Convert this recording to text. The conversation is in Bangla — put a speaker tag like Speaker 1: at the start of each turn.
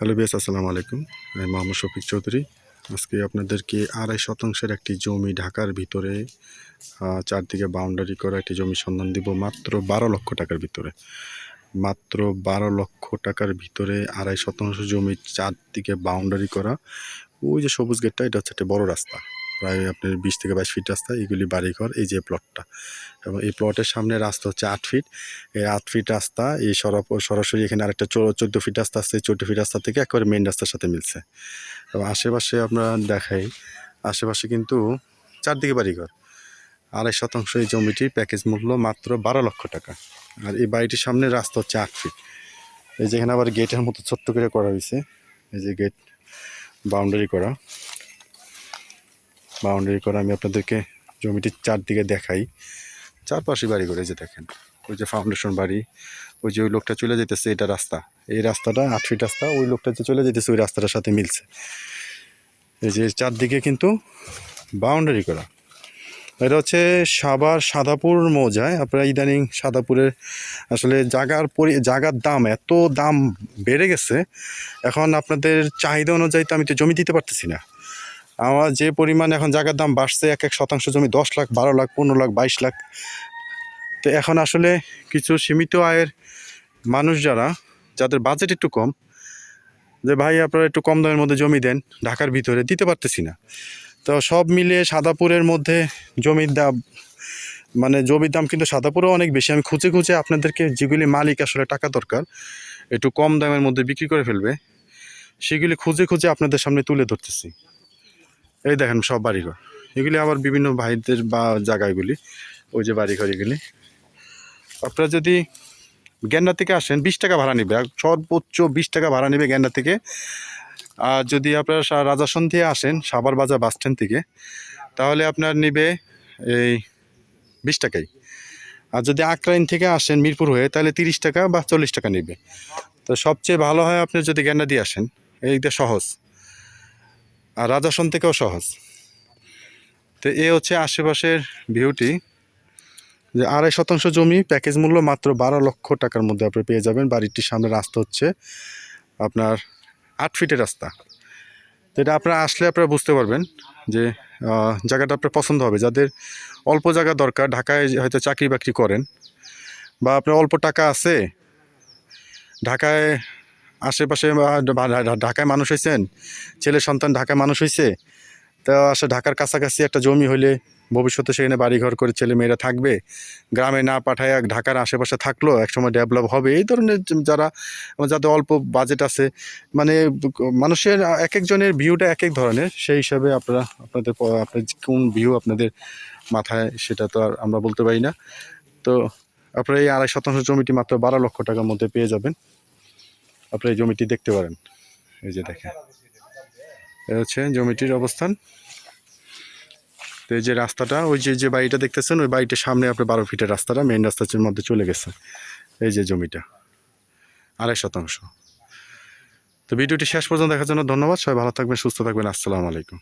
Speaker 1: হ্যালো বিয়াস আসসালামু আলাইকুম। আমি মোহাম্মদ শফিক চৌধুরী। আজকে আপনাদেরকে আড়াই শতাংশের একটি জমি ঢাকার ভিতরে চারদিকে বাউন্ডারি করা একটি জমি সন্ধান দিব মাত্র বারো লক্ষ টাকার ভিতরে। মাত্র বারো লক্ষ টাকার ভিতরে আড়াই শতাংশ জমি চারদিকে বাউন্ডারি করা। ওই যে সবুজ গেটটা, এটা হচ্ছে একটা বড় রাস্তা। প্রায় আপনার বিশ থেকে বাইশ ফিট রাস্তা, এগুলি বাড়িঘর, এই যে প্লটটা এবং এই প্লটের সামনে রাস্তা হচ্ছে আট ফিট এই আট ফিট রাস্তা, এই সরা সরাসরি এখানে আরেকটা চোদ্দ ফিট রাস্তা আছে চোদ্দ ফিট রাস্তা থেকে একেবারে মেন রাস্তার সাথে মিলছে। এবং আশেপাশে আপনারা দেখাই, আশেপাশে কিন্তু চারদিকে বাড়িঘর। আড়াই শতাংশ এই জমিটির প্যাকেজ মূল্য মাত্র বারো লক্ষ টাকা। আর এই বাড়িটির সামনে রাস্তা হচ্ছে আট ফিট এই যেখানে আবার গেটের মতো ছোট্ট করে করা হয়েছে। এই যে গেট বাউন্ডারি করা। বাউন্ডারি করা আমি আপনাদেরকে জমিটির চারদিকে দেখাই। চারপাশে বাড়ি করে যে দেখেন। ওই যে ফাউন্ডেশন বাড়ি, ওই যে ওই লোকটা চলে যেতেছে এটা রাস্তা। এই রাস্তাটা আট ফিট রাস্তা, ওই লোকটা যে চলে যেতেছে ওই রাস্তাটার সাথে মিলছে। এই যে চারদিকে কিন্তু বাউন্ডারি করা। এটা হচ্ছে সাবার সাদাপুর মৌজায়। আপনারা ইদানিং সাদাপুরের আসলে জাগার পরি, জাগার দাম এত দাম বেড়ে গেছে। এখন আপনাদের চাহিদা অনুযায়ী তো আমি তো জমি দিতে পারতেছি না। আমার যে পরিমাণ এখন জায়গার দাম বাড়ছে, এক এক শতাংশ জমি দশ লাখ, বারো লাখ, পনেরো লাখ, বাইশ লাখ। তো এখন আসলে কিছু সীমিত আয়ের মানুষ যারা, যাদের বাজেট একটু কম, যে ভাই আপনারা একটু কম দামের মধ্যে জমি দেন, ঢাকার ভিতরে, দিতে পারতেছি না। তো সব মিলিয়ে সাদাপুরের মধ্যে জমির দাম মানে জমির দাম কিন্তু সাদাপুরেও অনেক বেশি। আমি খুঁজে খুঁজে আপনাদেরকে যেগুলি মালিক আসলে টাকা দরকার, একটু কম দামের মধ্যে বিক্রি করে ফেলবে, সেগুলি খুঁজে খুঁজে আপনাদের সামনে তুলে ধরতেছি। এই দেখেন সব বাড়িঘর। এগুলি আবার বিভিন্ন ভাইদের বা জায়গাগুলি, ওই যে বাড়িঘর এগুলি। আপনারা যদি গেন্ডা থেকে আসেন, বিশ টাকা ভাড়া নেবে সর্বোচ্চ বিশ টাকা ভাড়া নেবে গেন্ডা থেকে। আর যদি আপনারা রাজাসন দিয়ে আসেন সাবার বাজার বাস স্ট্যান্ড থেকে, তাহলে আপনার নেবে এই বিশ টাকাই। আর যদি আকরাইন থেকে আসেন মিরপুর হয়ে, তাহলে তিরিশ টাকা বা চল্লিশ টাকা নেবে। তো সবচেয়ে ভালো হয় আপনি যদি গেন্ডা দিয়ে আসেন, এইটা সহজ। আর রাজাসন থেকেও সহজ। তো এ হচ্ছে আশেপাশের ভিউটি যে আড়াই শতাংশ জমি প্যাকেজ মূল্য মাত্র বারো লক্ষ টাকার মধ্যে আপনি পেয়ে যাবেন। বাড়িটির সামনে রাস্তা হচ্ছে আপনার আট ফিটের রাস্তা। তো এটা আপনারা আসলে আপনারা বুঝতে পারবেন যে জায়গাটা আপনার পছন্দ হবে। যাদের অল্প জায়গা দরকার, ঢাকায় হয়তো চাকরি বাকরি করেন বা আপনার অল্প টাকা আছে, ঢাকায় আশেপাশে ঢাকায় মানুষ হয়েছেন ছেলে সন্তান ঢাকায় মানুষ হয়েছে তো আসলে ঢাকার কাছাকাছি একটা জমি হলে ভবিষ্যতে সেখানে বাড়িঘর করে ছেলে মেয়েরা থাকবে। গ্রামে না পাঠায় এক ঢাকার আশেপাশে থাকল, একসময় ডেভেলপ হবে। এই ধরনের যারা, যাদের অল্প বাজেট আছে মানে মানুষের এক একজনের ভিউটা এক এক ধরনের। সেই হিসাবে আপনারা, আপনাদের আপনার কোন ভিউ আপনাদের মাথায়, সেটা তো আর আমরা বলতে পারি না। তো আপনারা এই আড়াই শতাংশ জমিটি মাত্র বারো লক্ষ টাকার মধ্যে পেয়ে যাবেন। আপনারা এই জমিটি দেখতে পারেন। এই যে দেখেন। এ হচ্ছে জমিটির অবস্থান। তো এই যে রাস্তাটা, ওই যে যে বাড়িটা দেখতেছেন, ওই বাড়িটার সামনে আপনার বারো ফিটের রাস্তাটা মেন রাস্তার মধ্যে চলে গেছে। এই যে জমিটা, আড়াই শতাংশ। তো ভিডিওটি শেষ পর্যন্ত দেখার জন্য ধন্যবাদ। সবাই ভালো থাকবেন, সুস্থ থাকবেন। আসসালামু আলাইকুম।